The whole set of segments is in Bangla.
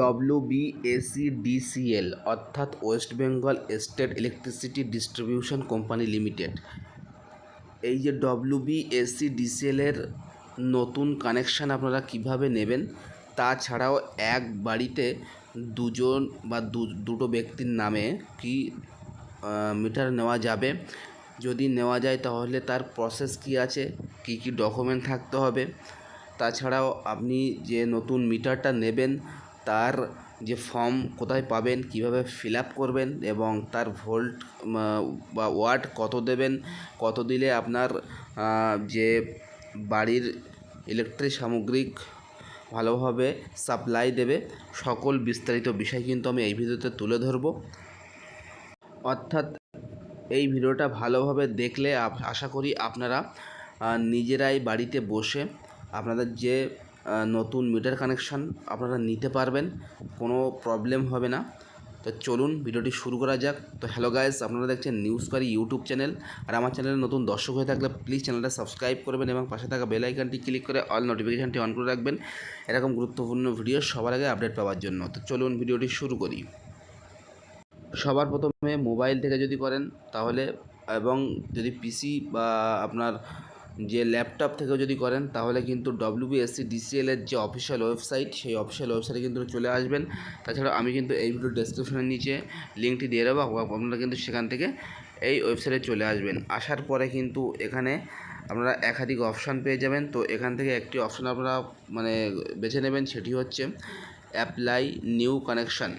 ডব্লিউবিএসিডিসিএল অর্থাৎ West Bengal state electricity distribution company limited. এই যে ডব্লিউবিএসিডিসিএলের নতুন কানেকশান আপনারা কীভাবে নেবেন, তাছাড়াও এক বাড়িতে দুজন বা দুটো ব্যক্তির নামে কি মিটার নেওয়া যাবে? যদি নেওয়া যায় তাহলে তার প্রসেস কী আছে, কী কী ডকুমেন্ট থাকতে হবে? তাছাড়াও আপনি যে নতুন মিটারটা নেবেন তার যে ফর্ম কোথায় পাবেন, কীভাবে ফিল আপ করবেন এবং তার ভোল্ট বা ওয়াট কত দেবেন, কত দিলে আপনার যে বাড়ির ইলেকট্রিক সামগ্রিক ভালোভাবে সাপ্লাই দেবে, সকল বিস্তারিত বিষয় কিন্তু আমি এই ভিডিওতে তুলে ধরবো। অর্থাৎ এই ভিডিওটা ভালোভাবে দেখলে আশা করি আপনারা নিজেরাই বাড়িতে বসে আপনাদের যে নতুন মিটার কানেকশান আপনারা নিতে পারবেন, কোনো প্রবলেম হবে না। তো চলুন ভিডিওটি শুরু করা যাক। তো হ্যালো গাইস, আপনারা দেখছেন নিউজ করি ইউটিউব চ্যানেল। আর আমার চ্যানেলে নতুন দর্শক হয়ে থাকলে প্লিজ চ্যানেলটা সাবস্ক্রাইব করবেন এবং পাশে থাকা বেল আইকনটি ক্লিক করে অল নোটিফিকেশানটি অন করে রাখবেন। এরকম গুরুত্বপূর্ণ ভিডিও সবার আগে আপডেট পাওয়ার জন্য। তো চলুন ভিডিওটি শুরু করি। সবার প্রথমে মোবাইল থেকে যদি করেন, তাহলে এবং যদি পিসি বা আপনার যে ল্যাপটপ থেকেও যদি করেন, তাহলে কিন্তু ডব্লিউবিএসসি ডিসিএল এর যে অফিসিয়াল ওয়েবসাইট সেই অফিসিয়াল ওয়েবসাইটে কিন্তু চলে আসবেন। তাছাড়া আমি কিন্তু এই ভিডিও ডেসক্রিপশনের নিচে লিঙ্কটি দিয়ে দেবো আপনারা কিন্তু সেখান থেকে এই ওয়েবসাইটে চলে আসবেন। আসার পরে কিন্তু এখানে আপনারা একাধিক অপশান পেয়ে যাবেন। তো এখান থেকে একটি অপশান আপনারা মানে বেছে নেবেন, সেটি হচ্ছে apply new connection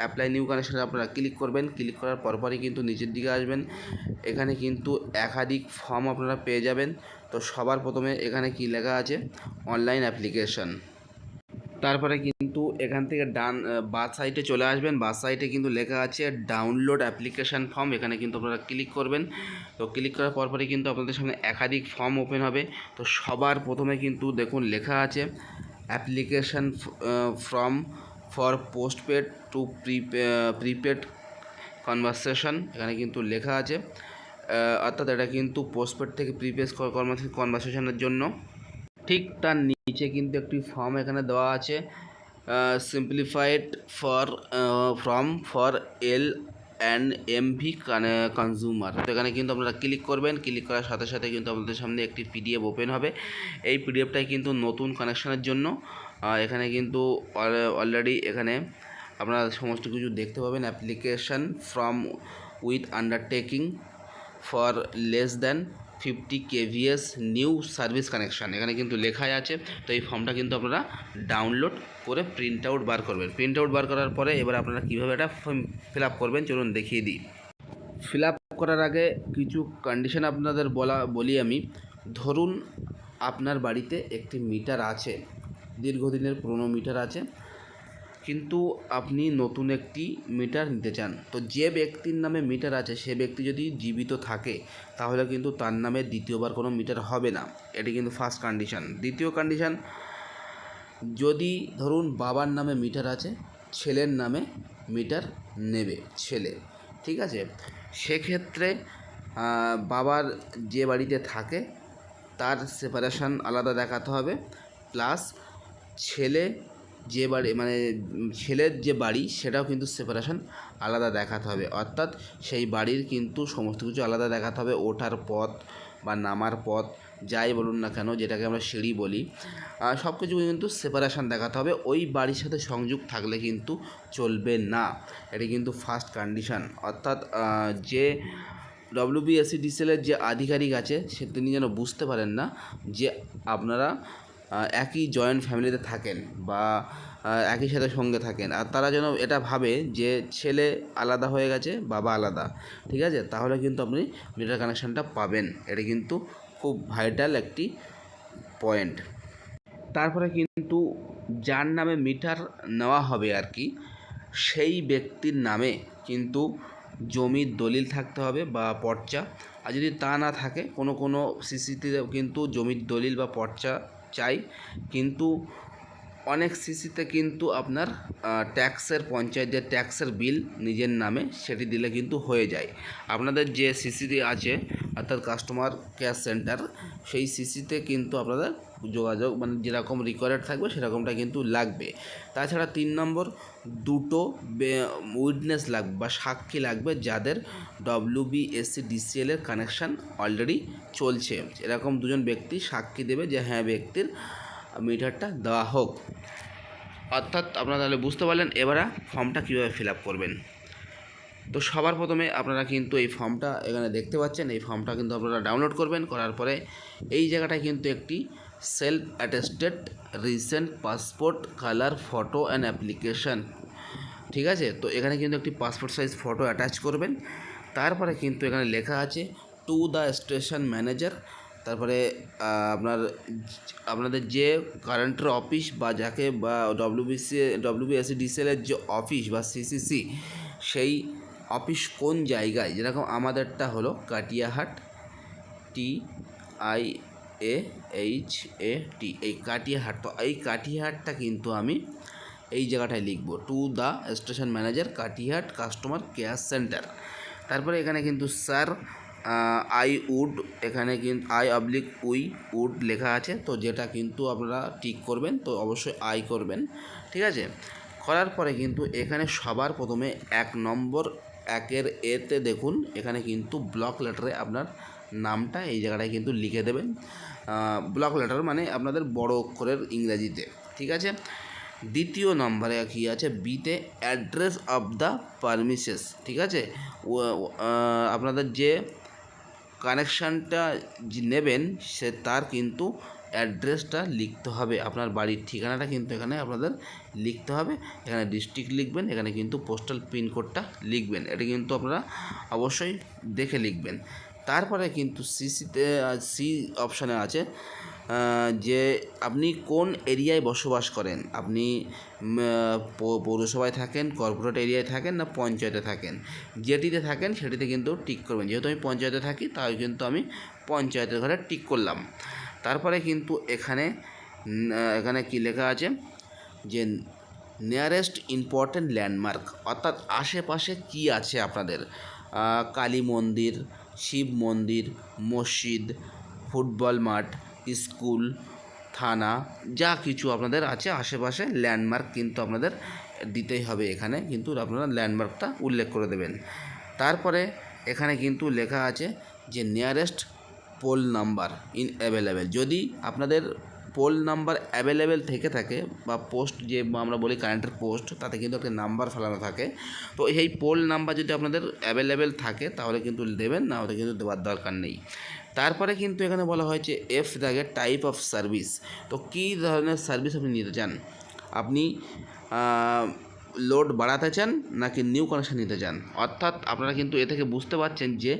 apply new কানেকশানে আপনারা ক্লিক করবেন। ক্লিক করার পরপরই কিন্তু নিচের দিকে আসবেন। এখানে কিন্তু একাধিক ফর্ম আপনারা পেয়ে যাবেন। তো সবার প্রথমে এখানে কি লেখা আছে? অনলাইন অ্যাপ্লিকেশন তারপরে কিন্তু এখান থেকে ডান বাস সাইটে চলে আসবেন। বাস সাইটে কিন্তু লেখা আছে ডাউনলোড অ্যাপ্লিকেশান ফর্ম এখানে কিন্তু আপনারা ক্লিক করবেন। তো ক্লিক করার পরপরই কিন্তু আপনাদের সামনে একাধিক ফর্ম ওপেন হবে। তো সবার প্রথমে কিন্তু দেখুন লেখা আছে application form for postpaid to prepaid conversation এখানে কিন্তু লেখা আছে। অর্থাৎ এটা কিন্তু পোস্টপেড থেকে প্রিপেড কনভারসেশনের জন্য। ঠিক তার নিচে কিন্তু একটি ফর্ম এখানে দেওয়া আছে। Simplified for form for L and M V consumer তো এখানে কিন্তু আপনারা ক্লিক করবেন। ক্লিক করার সাথে সাথে কিন্তু আপনাদের সামনে একটি পিডিএফ ওপেন হবে। এই পিডিএফটাই কিন্তু নতুন কানেকশানের জন্য। এখানে কিন্তু অলরেডি এখানে আপনারা সমস্ত কিছু দেখতে পাবেন। Application from with undertaking for less than fifty KVs new service connection এখানে কিন্তু লেখাই আছে, তো এই ফর্মটা কিন্তু আপনারা ডাউনলোড করে প্রিন্ট আউট বার করবেন। প্রিন্ট আউট বার করার পরে এবার আপনারা কীভাবে এটা ফিল আপ করবেন চলুন দেখিয়ে দিই। ফিল আপ করার আগে কিছু কন্ডিশন আপনাদের বলা, বলি আমি। ধরুন আপনার বাড়িতে একটি মিটার আছে। দীর্ঘদিনের পুরনো মিটার আছে। কিন্তু আপনি নতুন একটি মিটার নিতে চান। তো যে ব্যক্তির নামে মিটার আছে, সে ব্যক্তি যদি জীবিত থাকে, তাহলে কিন্তু তার নামে দ্বিতীয়বার কোনো মিটার হবে না। এটি কিন্তু ফার্স্ট কন্ডিশান দ্বিতীয় কন্ডিশন যদি ধরুন বাবার নামে মিটার আছে, ছেলের নামে মিটার নেবে ছেলে, ঠিক আছে? সেক্ষেত্রে বাবার যে বাড়িতে থাকে, তার সেপারেশন আলাদা দেখাতে হবে। প্লাস ছেলে যে বাড়ি মানে ছেলের যে বাড়ি, সেটাও কিন্তু সেপারেশন আলাদা দেখাতে হবে। অর্থাৎ সেই বাড়ির কিন্তু সমস্ত কিছু আলাদা দেখাতে হবে, ওঠার পথ বা নামার পথ, যাই বলুন না কেন, যেটাকে আমরা সিঁড়ি বলি সব কিছু কিন্তু সেপারেশান দেখাতে হবে। ওই বাড়ির সাথে সংযোগ থাকলে কিন্তু চলবে না। এটি কিন্তু ফার্স্ট কন্ডিশন অর্থাৎ যে ডব্লিউবিএসসিডিসিএলের যে আধিকারিক আছে, সে তিনি যেন বুঝতে পারেন না যে আপনারা একই জয়েন্ট ফ্যামিলিতে থাকেন বা একই সাথে সঙ্গে থাকেন। আর তারা যেন এটা ভাবে যে ছেলে আলাদা হয়ে গেছে, বাবা আলাদা। ঠিক আছে? তাহলে কিন্তু আপনি মিটার কানেকশানটা পাবেন। এটা কিন্তু খুব ভাইটাল একটি পয়েন্ট তারপরে কিন্তু যার নামে মিটার নেওয়া হবে আর কি, সেই ব্যক্তির নামে কিন্তু জমির দলিল থাকতে হবে বা পর্চা। আর যদি তা না থাকে, কোনো কোনো সিসিতে কিন্তু জমির দলিল বা পর্চা চাই। কিন্তু অনেক সিসিতে কিন্তু আপনার ট্যাক্সের, পঞ্চায়েতের ট্যাক্সের বিল নিজের নামে সেটি দিলে কিন্তু হয়ে যায়। আপনাদের যে সিসিটি আছে, অর্থাৎ কাস্টমার কেয়ার সেন্টার, সেই সিসিতে কিন্তু আপনাদের যোগাযোগ মানে যেরকম রিকোয়ার্ড থাকবে, সেরকমটা কিন্তু লাগবে। তাছাড়া তিন নম্বর, দুটো উইটনেস লাগবে বা সাক্ষী লাগবে যাদের ডব্লিউ বিএসসি ডিসিএল এর কানেকশান অলরেডি চলছে। এরকম দুজন ব্যক্তি সাক্ষী দেবে যে হ্যাঁ ব্যক্তির মিটারটা দেওয়া হোক। অর্থাৎ আপনারা তাহলে বুঝতে পারলেন এবারে ফর্মটা কীভাবে ফিল আপ করবেন। তো সবার প্রথমে আপনারা কিন্তু এই ফর্মটা এখানে দেখতে পাচ্ছেন, এই ফর্মটা কিন্তু আপনারা ডাউনলোড করবেন, করার পরে এই জায়গাটায় কিন্তু একটি self attested recent passport, colour, photo and application. ঠিক আছে? তো এখানে কিন্তু একটি পাসপোর্ট সাইজ ফটো অ্যাটাচ করবেন। তারপরে কিন্তু এখানে লেখা আছে, টু দ্য স্টেশন ম্যানেজার তারপরে আপনার আপনাদের যে কারেন্টের অফিস বা যাকে বা ডব্লিউবিসি ডব্লিউবিএসসি ডিসিএলের যে অফিস বা সিসিসি সেই অফিস কোন জায়গায়? যেরকম আমাদেরটা হলো Katiahat T I A H A T এই কাটিয়াহাট। তো এই কাটিয়াহাটটা কিন্তু আমি এই জায়গাটায় লিখব। To the station manager Katihat customer care centre তারপরে এখানে কিন্তু স্যার আই উড এখানে কিন্তু আই অবলিক উই উড লেখা আছে, তো যেটা কিন্তু আপনারা টিক করবেন, তো অবশ্যই আই করবেন, ঠিক আছে? করার পরে কিন্তু এখানে সবার প্রথমে এক নম্বর, একের এতে দেখুন, এখানে কিন্তু ব্লক লেটারে আপনার নামটা এই জায়গাটায় কিন্তু লিখে দেবেন। ব্লক লেটার মানে আপনাদের বড় অক্ষরের ইংরেজিতে, ঠিক আছে? দ্বিতীয় নম্বরে কী আছে? বিতে অ্যাড্রেস অফ দ্য পারমিসেস ঠিক আছে? আপনাদের যে কানেকশানটা নেবেন, সে তার কিন্তু অ্যাড্রেসটা লিখতে হবে। আপনার বাড়ির ঠিকানাটা কিন্তু এখানে আপনাদের লিখতে হবে। এখানে ডিস্ট্রিক্ট লিখবেন, এখানে কিন্তু পোস্টাল পিনকোডটা লিখবেন। এটা কিন্তু আপনারা অবশ্যই দেখে লিখবেন। তারপরে কিন্তু সিসিতে সি অপশানে আছে যে আপনি কোন এরিয়ায় বসবাস করেন? আপনি পৌরসভায় থাকেন কর্পোরেট এরিয়ায় থাকেন না পঞ্চায়েতে থাকেন? যেটিতে থাকেন সেটিতে কিন্তু টিক করবেন। যেহেতু আমি পঞ্চায়েতে থাকি, তাই কিন্তু আমি পঞ্চায়েতের ঘরে টিক করলাম। তারপরে কিন্তু এখানে এখানে কি লেখা আছে? যে নিয়ারেস্ট ইম্পর্ট্যান্ট ল্যান্ডমার্ক অর্থাৎ আশেপাশে কি আছে আপনাদের? কালী মন্দির শিব মন্দির, মসজিদ, ফুটবল মাঠ, স্কুল, থানা, যা কিছু আপনাদের আছে আশেপাশে ল্যান্ডমার্ক কিন্তু আপনাদের দিতেই হবে এখানে। কিন্তু আপনারা ল্যান্ডমার্কটা উল্লেখ করে দেবেন। তারপরে এখানে কিন্তু লেখা আছে যে nearest pole number in available যদি আপনাদের পোল নাম্বার অ্যাভেলেবেল থেকে থাকে বা পোস্ট যে আমরা বলি কারেন্টের পোস্ট, তাতে কিন্তু একটা নাম্বার ফেলানো থাকে। তো এই পোল নাম্বার যদি আপনাদের অ্যাভেলেবেল থাকে, তাহলে কিন্তু দেবেন, না হলে কিন্তু দেওয়ার দরকার নেই। তারপরে কিন্তু এখানে বলা হয়েছে এফ থাকে টাইপ অফ সার্ভিস তো কী ধরনের সার্ভিস আপনি নিতে চান? আপনি লোড বাড়াতে চান, নাকি নিউ কানেকশান নিতে চান? অর্থাৎ আপনারা কিন্তু এ থেকে বুঝতে পারছেন যে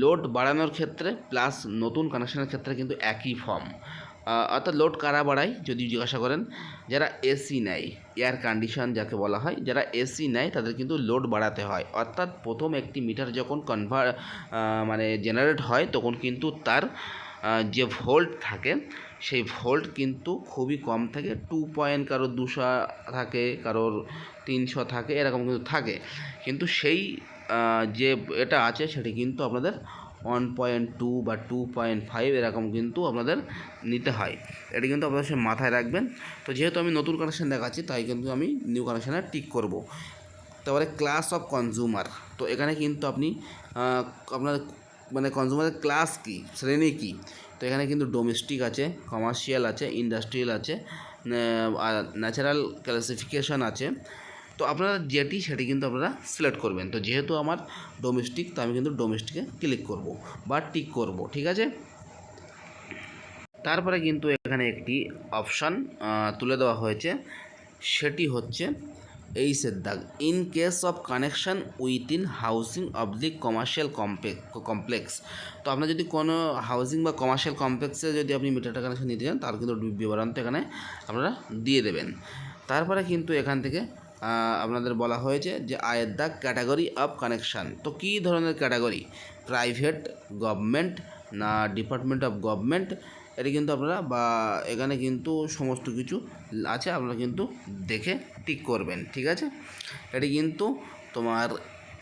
লোড বাড়ানোর ক্ষেত্রে প্লাস নতুন কানেকশানের ক্ষেত্রে কিন্তু একই ফর্ম অর্থাৎ লোড কারা বাড়ায়, যদি জিজ্ঞাসা করেন, যারা এসি নেয় এয়ার কন্ডিশন যাকে বলা হয়, যারা এসি নেয়, তাদের কিন্তু লোড বাড়াতে হয়। অর্থাৎ প্রথম একটি মিটার যখন কনভার মানে জেনারেট হয়, তখন কিন্তু তার যে ভোল্ট থাকে, সেই ভোল্ট কিন্তু খুবই কম থাকে। টু পয়েন্ট কারোর দুশো থাকে, কারোর তিনশো থাকে, এরকম কিন্তু থাকে। কিন্তু সেই যে এটা আছে, সেটি কিন্তু আপনাদের ওয়ান পয়েন্ট টু বা টু পয়েন্ট ফাইভ এরকম কিন্তু আপনাদের নিতে হয়। এটা কিন্তু আপনাদের সে মাথায় রাখবেন। তো যেহেতু আমি নতুন কানেকশান দেখাচ্ছি, তাই কিন্তু আমি নিউ কানেকশানে টিক করব। তারপরে ক্লাস অফ কনজিউমার তো এখানে কিন্তু আপনি আপনার মানে কনজিউমারের ক্লাস কী, শ্রেণি কী? তো এখানে কিন্তু ডোমেস্টিক আছে কমার্শিয়াল আছে ইন্ডাস্ট্রিয়াল আছে আর ন্যাচারাল ক্লাসিফিকেশন আছে। তো আপনারা যেটি সেটি কিন্তু আপনারা সিলেক্ট করবেন। তো যেহেতু আমার ডোমেস্টিক তো আমি কিন্তু ডোমেস্টিকে ক্লিক করব বা টিক করব, ঠিক আছে? তারপরে কিন্তু এখানে একটি অপশান তুলে দেওয়া হয়েছে। সেটি হচ্ছে এইসের দাগ in case of connection within housing of the commercial complex complex তো আপনার যদি কোনো হাউসিং বা কমার্শিয়াল কমপ্লেক্সে যদি আপনি মিটারটা কানেকশান নিতে চান, তার কিন্তু বিবরণ তো এখানে আপনারা দিয়ে দেবেন। তারপরে কিন্তু এখান থেকে আপনাদের বলা হয়েছে যে আয়ের দাগ ক্যাটাগরি অফ কানেকশান। তো কী ধরনের ক্যাটাগরি? প্রাইভেট গভর্নমেন্ট না ডিপার্টমেন্ট অফ গভর্নমেন্ট? এটি কিন্তু আপনারা বা এখানে কিন্তু সমস্ত কিছু আছে, আপনারা কিন্তু দেখে টিক করবেন, ঠিক আছে? এটি কিন্তু তোমার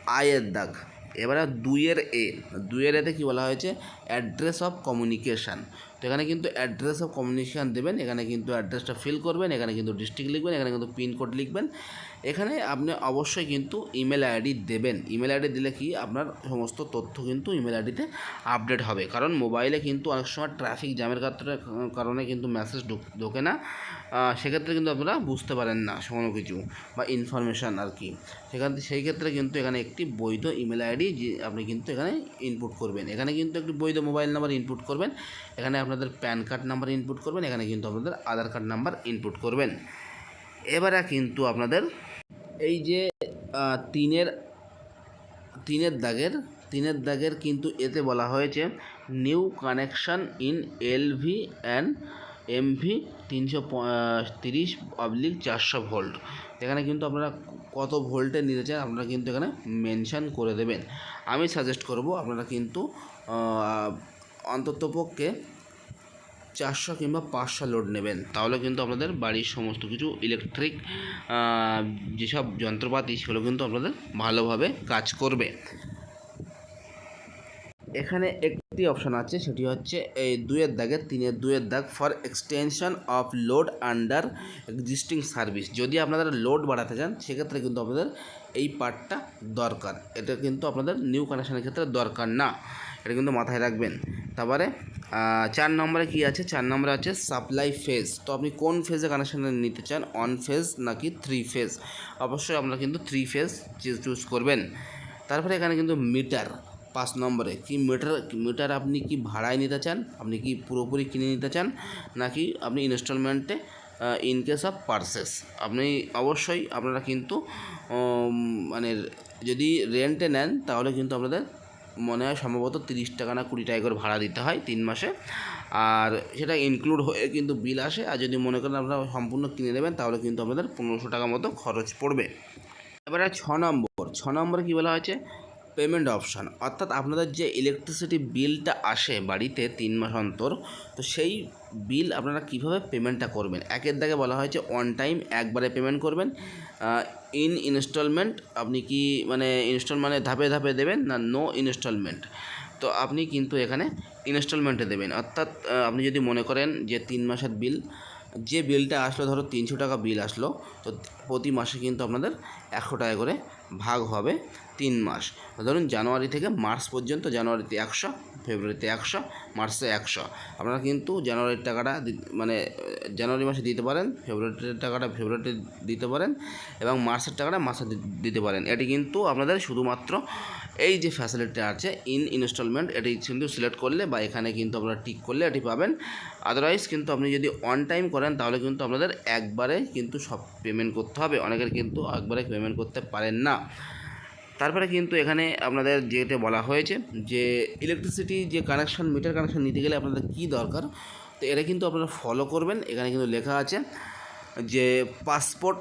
আয়ের দাগ এবারে দুইয়ের এ, দুইয়ের এতে কী বলা হয়েছে? Address of communication. তো এখানে কিন্তু অ্যাড্রেস অফ কমিউনিকেশান দেবেন, এখানে কিন্তু অ্যাড্রেসটা ফিল করবেন, এখানে কিন্তু ডিস্ট্রিক্ট লিখবেন, এখানে কিন্তু পিনকোড লিখবেন। এখানে আপনি অবশ্যই কিন্তু ইমেল আইডি দেবেন। ইমেল আইডি দিলে কি? আপনার সমস্ত তথ্য কিন্তু ইমেল আইডিতে আপডেট হবে। কারণ মোবাইলে কিন্তু অনেক সময় ট্রাফিক জ্যামের কারণে- কারণে কিন্তু মেসেজ ঢোকে না। সেক্ষেত্রে কিন্তু আপনারা বুঝতে পারেন না কোনো কিছু বা ইনফরমেশান আর কি। সেখান সেই ক্ষেত্রে কিন্তু এখানে একটি বৈধ ইমেল আইডি আপনি কিন্তু এখানে ইনপুট করবেন। এখানে কিন্তু একটি বৈধ মোবাইল নাম্বার ইনপুট করবেন। এখানে আপনাদের প্যান কার্ড নাম্বার ইনপুট করবেন, এখানে কিন্তু আপনাদের আধার কার্ড নাম্বার ইনপুট করবেন। এবারে কিন্তু আপনাদের এই যে তিনের তিনের দাগের তিনের দাগের কিন্তু এতে বলা হয়েছে new connection in LV and MV তিনশো তিরিশ পাবলিক চারশো ভোল্ট এখানে কিন্তু আপনারা কত ভোল্টে নিতে চান আপনারা কিন্তু এখানে মেনশন করে দেবেন। আমি সাজেস্ট করব আপনারা কিন্তু অন্ততপক্ষে চারশো কিংবা পাঁচশো লোড নেবেন। তাহলে কিন্তু আপনাদের বাড়ির সমস্ত কিছু ইলেকট্রিক যেসব যন্ত্রপাতি সেগুলো কিন্তু আপনাদের ভালোভাবে কাজ করবে। এখানে একটি অপশান আছে, সেটি হচ্ছে এই দুয়ের দাগের তিনের দুয়ের দাগ for extension of load under existing service যদি আপনারা লোড বাড়াতে চান, সেক্ষেত্রে কিন্তু আপনাদের এই পার্টটা দরকার। এটা কিন্তু আপনাদের নিউ কানেকশানের ক্ষেত্রে দরকার না। এটা কিন্তু মাথায় রাখবেন। তারপরে চার নম্বরে কি আছে? চার নম্বরে আছে সাপ্লাই ফেজ তো আপনি কোন ফেজে কানেকশন নিতে চান? অন ফেজ নাকি থ্রি ফেজ অবশ্যই আপনারা কিন্তু থ্রি ফেজ চুজ করবেন। তারপরে এখানে কিন্তু মিটার পাঁচ নম্বরে। কি মিটার মিটার আপনি কি ভাড়ায় নিতে চান? আপনি কি পুরোপুরি কিনে নিতে চান? নাকি আপনি ইনস্টলমেন্টে ইন কেস অফ পার্সেস আপনি অবশ্যই আপনারা কিন্তু মানে যদি রেন্টে নেন, তাহলে কিন্তু আপনাদের মনে হয় সম্ভবত তিরিশ টাকা না কুড়ি টাকা করে ভাড়া দিতে হয় তিন মাসে। আর সেটা ইনক্লুড হয়ে কিন্তু বিল আসে। আর যদি মনে করেন আপনারা সম্পূর্ণ কিনে নেবেন, তাহলে কিন্তু আপনাদের পনেরোশো টাকা মতো খরচ পড়বে। এবারে ছ নম্বর, ছ নম্বরে কী বলা হয়েছে? পেমেন্ট অপশান অর্থাৎ আপনাদের যে ইলেকট্রিসিটি বিলটা আসে বাড়িতে তিন মাস অন্তর, তো সেই বিল আপনারা কীভাবে পেমেন্টটা করবেন? একের দাগে বলা হয়েছে অন টাইম একবারে পেমেন্ট করবেন ইন ইনস্টলমেন্ট আপনি কি মানে ইনস্টল মানে ধাপে ধাপে দেবেন না নো ইনস্টলমেন্ট তো আপনি কিন্তু এখানে ইনস্টলমেন্টে দেবেন, অর্থাৎ আপনি যদি মনে করেন যে তিন মাসের বিল যে বিলটা আসলো ধরো তিনশো টাকা বিল আসলো, তো প্রতি মাসে কিন্তু আপনাদের একশো টাকা করে ভাগ হবে। তিন মাস। ধরুন জানুয়ারি থেকে মার্চ পর্যন্ত, জানুয়ারিতে একশো, ফেব্রুয়ারিতে একশো, মার্চে একশো। আপনারা কিন্তু জানুয়ারির টাকাটা মানে জানুয়ারি মাসে দিতে পারেন, ফেব্রুয়ারির টাকাটা ফেব্রুয়ারিতে দিতে পারেন এবং মার্চের টাকাটা মাসে দিতে পারেন। এটি কিন্তু আপনাদের শুধুমাত্র এই যে ফ্যাসিলিটি আছে ইন ইনস্টলমেন্ট এটি কিন্তু সিলেক্ট করলে বা এখানে কিন্তু আপনারা টিক করলে এটি পাবেন। আদারওয়াইজ কিন্তু আপনি যদি অন টাইম করেন, তাহলে কিন্তু আপনাদের একবারে কিন্তু সব পেমেন্ট করতে হবে। অনেকের কিন্তু একবারে পেমেন্ট করতে পারেন না। তারপরে কিন্তু এখানে আপনাদের যেটা বলা হয়েছে যে ইলেকট্রিসিটি যে কানেকশন মিটার কানেকশন নিতে গেলে আপনাদের কী দরকার? তো এটা কিন্তু আপনারা ফলো করবেন। এখানে কিন্তু লেখা আছে যে পাসপোর্ট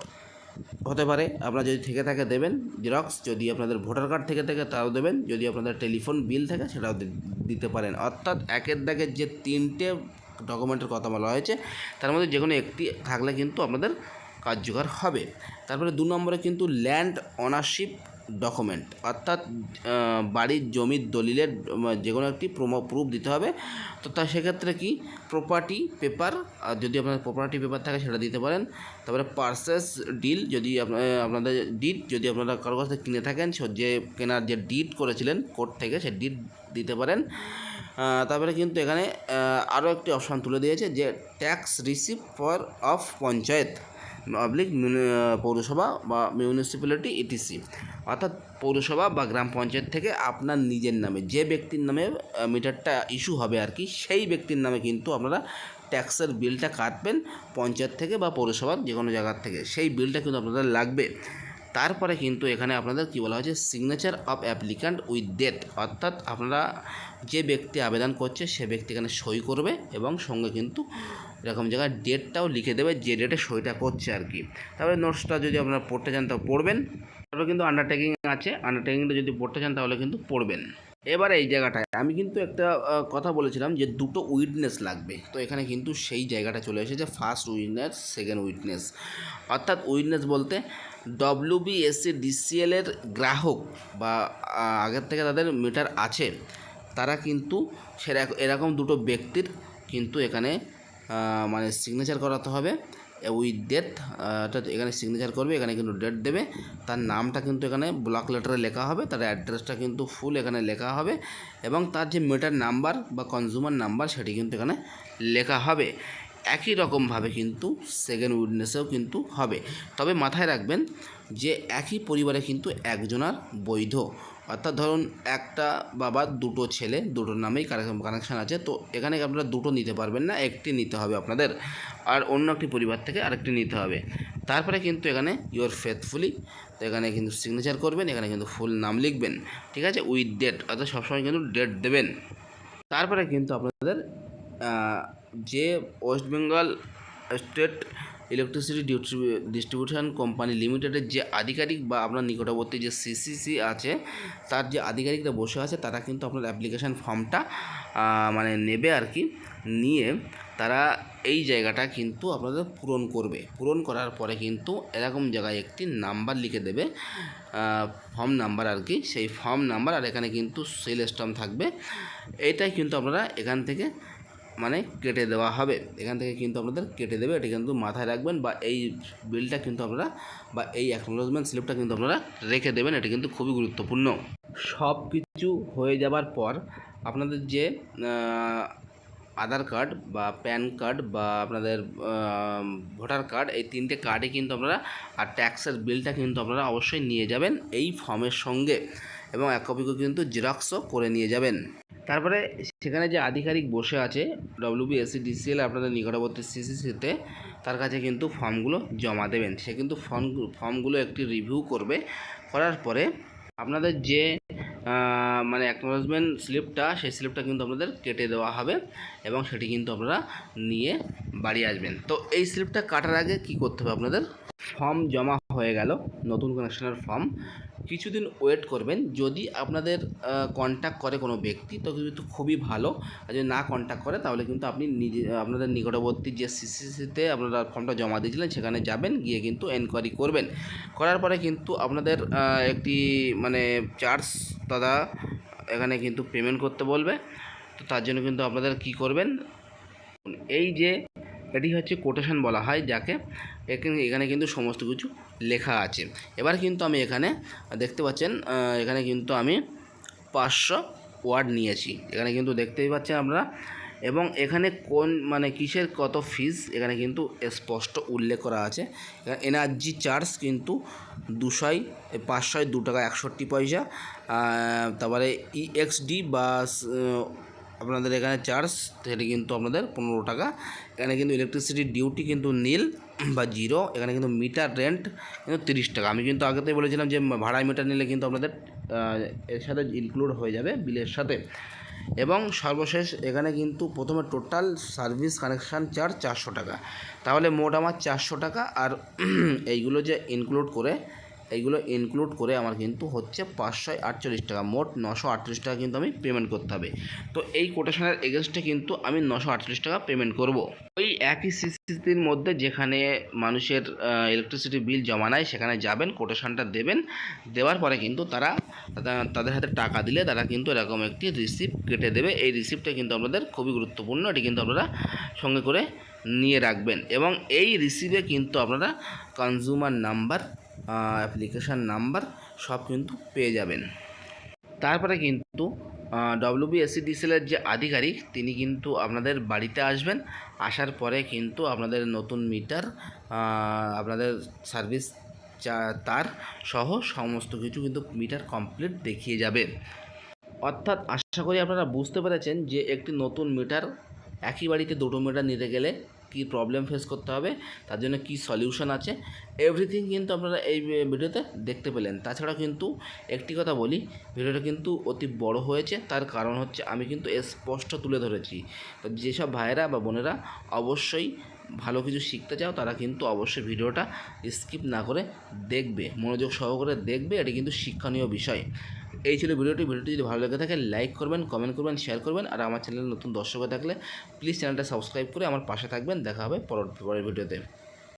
হতে পারে। আপনারা যদি থেকে থাকে দেবেন জেরক্স যদি আপনাদের ভোটার কার্ড থেকে থাকে তাও দেবেন। যদি আপনাদের টেলিফোন বিল থাকে সেটাও দিতে পারেন। অর্থাৎ একের দাগের যে তিনটে ডকুমেন্টের কথা বলা হয়েছে, তার মধ্যে যে কোনো একটি থাকলে কিন্তু আপনাদের কার্যকর হবে। তারপরে দু নম্বরে কিন্তু ল্যান্ড অনারশিপ ডকুমেন্ট অর্থাৎ বাড়ির জমির দলিলের যে কোনো একটি প্রমো প্রুফ দিতে হবে। তো তা সেক্ষেত্রে কি? প্রপার্টি পেপার আর যদি আপনার প্রপার্টি পেপার থাকে সেটা দিতে পারেন। তারপরে পার্সেস ডিল যদি আপনাদের ডিড যদি আপনারা কারও কাছ কিনে থাকেন যে কেনার যে ডিড করেছিলেন কোর্ট থেকে, সে ডিড দিতে পারেন। তারপরে কিন্তু এখানে আরও একটি অপশান তুলে দিয়েছে যে tax receive for of panchayat. Public পৌরসভা বা মিউনিসিপ্যালিটি ইটিসি অর্থাৎ পৌরসভা বা গ্রাম পঞ্চায়েত থেকে আপনার নিজের নামে, যে ব্যক্তির নামে মিটারটা ইস্যু হবে আর কি, সেই ব্যক্তির নামে কিন্তু আপনারা ট্যাক্সের বিলটা কাটবেন পঞ্চায়েত থেকে বা পৌরসভার যে কোনো জায়গার থেকে। সেই বিলটা কিন্তু আপনাদের লাগবে। তারপরে কিন্তু এখানে আপনাদের কী বলা হয়েছে? Signature of applicant with date অর্থাৎ আপনারা যে ব্যক্তি আবেদন করছে, সে ব্যক্তি এখানে সই করবে এবং সঙ্গে কিন্তু এরকম জায়গায় ডেটটাও লিখে দেবে যে ডেটে সইটা করছে আর কি। তারপরে নোটসটা যদি আপনারা পড়তে চান তাও পড়বেন। তারপরে কিন্তু আন্ডারটেকিং আছে। আন্ডারটেকিংটা যদি পড়তে চান তাহলে কিন্তু পড়বেন। এবার এই জায়গাটায় আমি কিন্তু একটা কথা বলেছিলাম যে দুটো উইটনেস লাগবে। তো এখানে কিন্তু সেই জায়গাটা চলে এসেছে ফার্স্ট উইটনেস সেকেন্ড উইটনেস অর্থাৎ উইটনেস বলতে ডব্লিউবিএসসি ডিসিএলের গ্রাহক বা আগের থেকে তাদের মিটার আছে, তারা কিন্তু সেরা, এরকম দুটো ব্যক্তির কিন্তু এখানে মানে সিগনেচার করাতে হবে। উইথ ডেট অর্থাৎ এখানে সিগনেচার করবে, এখানে কিন্তু ডেট দেবে। তার নামটা কিন্তু এখানে ব্লক লেটারে লেখা হবে, তার অ্যাড্রেসটা কিন্তু ফুল এখানে লেখা হবে এবং তার যে মিটার নাম্বার বা কনজিউমার নাম্বার সেটি কিন্তু এখানে লেখা হবে। একই রকমভাবে কিন্তু সেকেন্ড উইটনেসেও কিন্তু হবে। তবে মাথায় রাখবেন যে একই পরিবারে কিন্তু একজনার বৈধ। অর্থাৎ ধরুন একটা বাবার দুটো ছেলে, দুটোর নামেই কানেকশান আছে। তো এখানে আপনারা দুটো নিতে পারবেন না, একটি নিতে হবে আপনাদের আর অন্য একটি পরিবার থেকে আরেকটি নিতে হবে। তারপরে কিন্তু এখানে ইউর ফেথফুলি তো এখানে কিন্তু সিগনেচার করবেন, এখানে কিন্তু ফুল নাম লিখবেন, ঠিক আছে? উইথ ডেট অর্থাৎ সবসময় কিন্তু ডেট দেবেন। তারপরে কিন্তু আপনাদের যে West Bengal state electricity distribution company লিমিটেডের যে আধিকারিক বা আপনার নিকটবর্তী যে সিসিসি আছে, তার যে আধিকারিকরা বসে আছে, তারা কিন্তু আপনার অ্যাপ্লিকেশান ফর্মটা মানে নেবে আর কি, নিয়ে তারা এই জায়গাটা কিন্তু আপনাদের পূরণ করবে। পূরণ করার পরে কিন্তু এরকম জায়গায় একটি নাম্বার লিখে দেবে ফর্ম নাম্বার আর কি, সেই ফর্ম নাম্বার আর এখানে কিন্তু সেল স্টাম্প থাকবে। এটাই কিন্তু আপনারা এখান থেকে মানে কেটে দেওয়া হবে। এখান থেকে কিন্তু আপনাদের কেটে দেবে। এটা কিন্তু মাথায় রাখবেন বা এই বিলটা কিন্তু আপনারা বা এই অ্যাকনোলজমেন্ট স্লিপটা কিন্তু আপনারা রেখে দেবেন। এটা কিন্তু খুবই গুরুত্বপূর্ণ। সব কিছু হয়ে যাবার পর আপনাদের যে আধার কার্ড বা প্যান কার্ড বা আপনাদের ভোটার কার্ড, এই তিনটে কার্ডে কিন্তু আপনারা আর ট্যাক্সের বিলটা কিন্তু আপনারা অবশ্যই নিয়ে যাবেন এই ফর্মের সঙ্গে। এবং এক কপিকে কিন্তু জেরক্সও করে নিয়ে যাবেন। তারপরে সেখানে যে আধিকারিক বসে আছে ডব্লিউবি এসি ডিসিএল আপনাদের নিকটবর্তী সিসিসিতে তার কাছে কিন্তু ফর্মগুলো জমা দেবেন। সে কিন্তু ফর্ম, ফর্মগুলো একটি রিভিউ করবে। করার পরে আপনাদের যে মানে অ্যাকনোলজমেন্ট স্লিপটা সেই স্লিপটা কিন্তু আপনাদের কেটে দেওয়া হবে এবং সেটি কিন্তু আপনারা নিয়ে বাড়ি আসবেন। তো এই স্লিপটা কাটার আগে কি করতে হবে আপনাদের? ফর্ম জমা হয়ে গেল নতুন কানেকশনের ফর্ম কিছুদিন ওয়েট করবেন, যদি আপনাদের কন্ট্যাক্ট করে কোনো ব্যক্তি, তো কিন্তু খুবই ভালো। আর যদি না কন্ট্যাক্ট করে, তাহলে কিন্তু আপনি নিজে, আপনাদের নিকটবর্তী যে সিসিসিতে আপনারা ফর্মটা জমা দিয়েছিলেন, সেখানে যাবেন, গিয়ে কিন্তু এনকোয়ারি করবেন। করার পরে কিন্তু আপনাদের একটি মানে চার্জ দাদা এখানে কিন্তু পেমেন্ট করতে বলবে। তো তার জন্য কিন্তু আপনাদের কি করবেন, এই যে এটি হচ্ছে কোটেশন বলা হয়, যাকে এখানে কিন্তু সমস্ত কিছু লেখা আছে। এবার কিন্তু আমি এখানে দেখতে পাচ্ছেন এখানে কিন্তু আমি পাঁচশো ওয়ার্ড নিয়েছি। এখানে কিন্তু দেখতেই পাচ্ছেন আপনারা। এবং এখানে কোন মানে কিসের কত ফিজ এখানে কিন্তু স্পষ্ট উল্লেখ করা আছে। এনার্জি চার্জ কিন্তু দুশোয়, পাঁচশোয় দু টাকা একষট্টি পয়সা। তারপরে ইএক্সডি বা স- আপনাদের এখানে চার্জ সেটি কিন্তু আপনাদের পনেরো টাকা। এখানে কিন্তু ইলেকট্রিসিটির ডিউটি কিন্তু নীল বা জিরো এখানে কিন্তু মিটার রেন্ট কিন্তু তিরিশ টাকা। আমি কিন্তু আগেতেই বলেছিলাম যে ভাড়া মিটার নিলে কিন্তু আপনাদের এর সাথে ইনক্লুড হয়ে যাবে বিলের সাথে। এবং সর্বশেষ এখানে কিন্তু প্রথমে টোটাল সার্ভিস কানেকশান চার্জ চারশো টাকা। তাহলে মোট আমার চারশো টাকা আর এইগুলো যে ইনক্লুড করে এইগুলো ইনক্লুড করে আমার কিন্তু হচ্ছে পাঁচশো আটচল্লিশ টাকা, মোট নশো আটত্রিশ টাকা কিন্তু আমি পেমেন্ট করতে হবে। তো এই কোটেশনের এগেনস্টে কিন্তু আমি নশো আটত্রিশ টাকা পেমেন্ট করব। ওই একই সিসির মধ্যে যেখানে মানুষের ইলেকট্রিসিটি বিল জমা নেয় সেখানে যাবেন কোটেশনটা দেবেন। দেওয়ার পরে কিন্তু তারা, তাদের হাতে টাকা দিলে তারা কিন্তু এরকম একটি রিসিপ্ট কেটে দেবে। এই রিসিপ্টটা কিন্তু আপনাদের খুবই গুরুত্বপূর্ণ, এটি কিন্তু আপনারা সঙ্গে করে নিয়ে রাখবেন। এবং এই রিসিভে কিন্তু আপনারা কনজিউমার নাম্বার অ্যাপ্লিকেশান নাম্বার সব কিন্তু পেয়ে যাবেন। তারপরে কিন্তু ডব্লিউবিএসসিডিসিএলের যে আধিকারিক, তিনি কিন্তু আপনাদের বাড়িতে আসবেন। আসার পরে কিন্তু আপনাদের নতুন মিটার আপনাদের সার্ভিস তার সহ সমস্ত কিছু কিন্তু মিটার কমপ্লিট দেখিয়ে যাবে। অর্থাৎ আশা করি আপনারা বুঝতে পেরেছেন যে একটি নতুন মিটার একই বাড়িতে দুটো মিটার নিতে গেলে কী প্রবলেম ফেস করতে হবে, তার জন্য কী সলিউশন আছে এভরিথিং কিন্তু আপনারা এই ভিডিওতে দেখতে পেলেন। তাছাড়া কিন্তু একটি কথা বলি ভিডিওটা কিন্তু অতি বড় হয়েছে, তার কারণ হচ্ছে আমি কিন্তু স্পষ্ট তুলে ধরেছি। তো যেসব ভাইয়েরা বা বোনেরা অবশ্যই ভালো কিছু শিখতে চাও, তারা কিন্তু অবশ্যই ভিডিওটা স্কিপ না করে দেখবে, মনোযোগ সহকারে দেখবে, এটি কিন্তু শিক্ষণীয় বিষয়। এই ছিল ভিডিওটি। ভিডিওটি যদি ভালো লেগে থাকে লাইক করবেন কমেন্ট করবেন শেয়ার করবেন। আর আমার চ্যানেলে নতুন দর্শক থাকলে প্লিজ চ্যানেলটা সাবস্ক্রাইব করে আমার পাশে থাকবেন। দেখা হবে পরের পরের ভিডিওতে।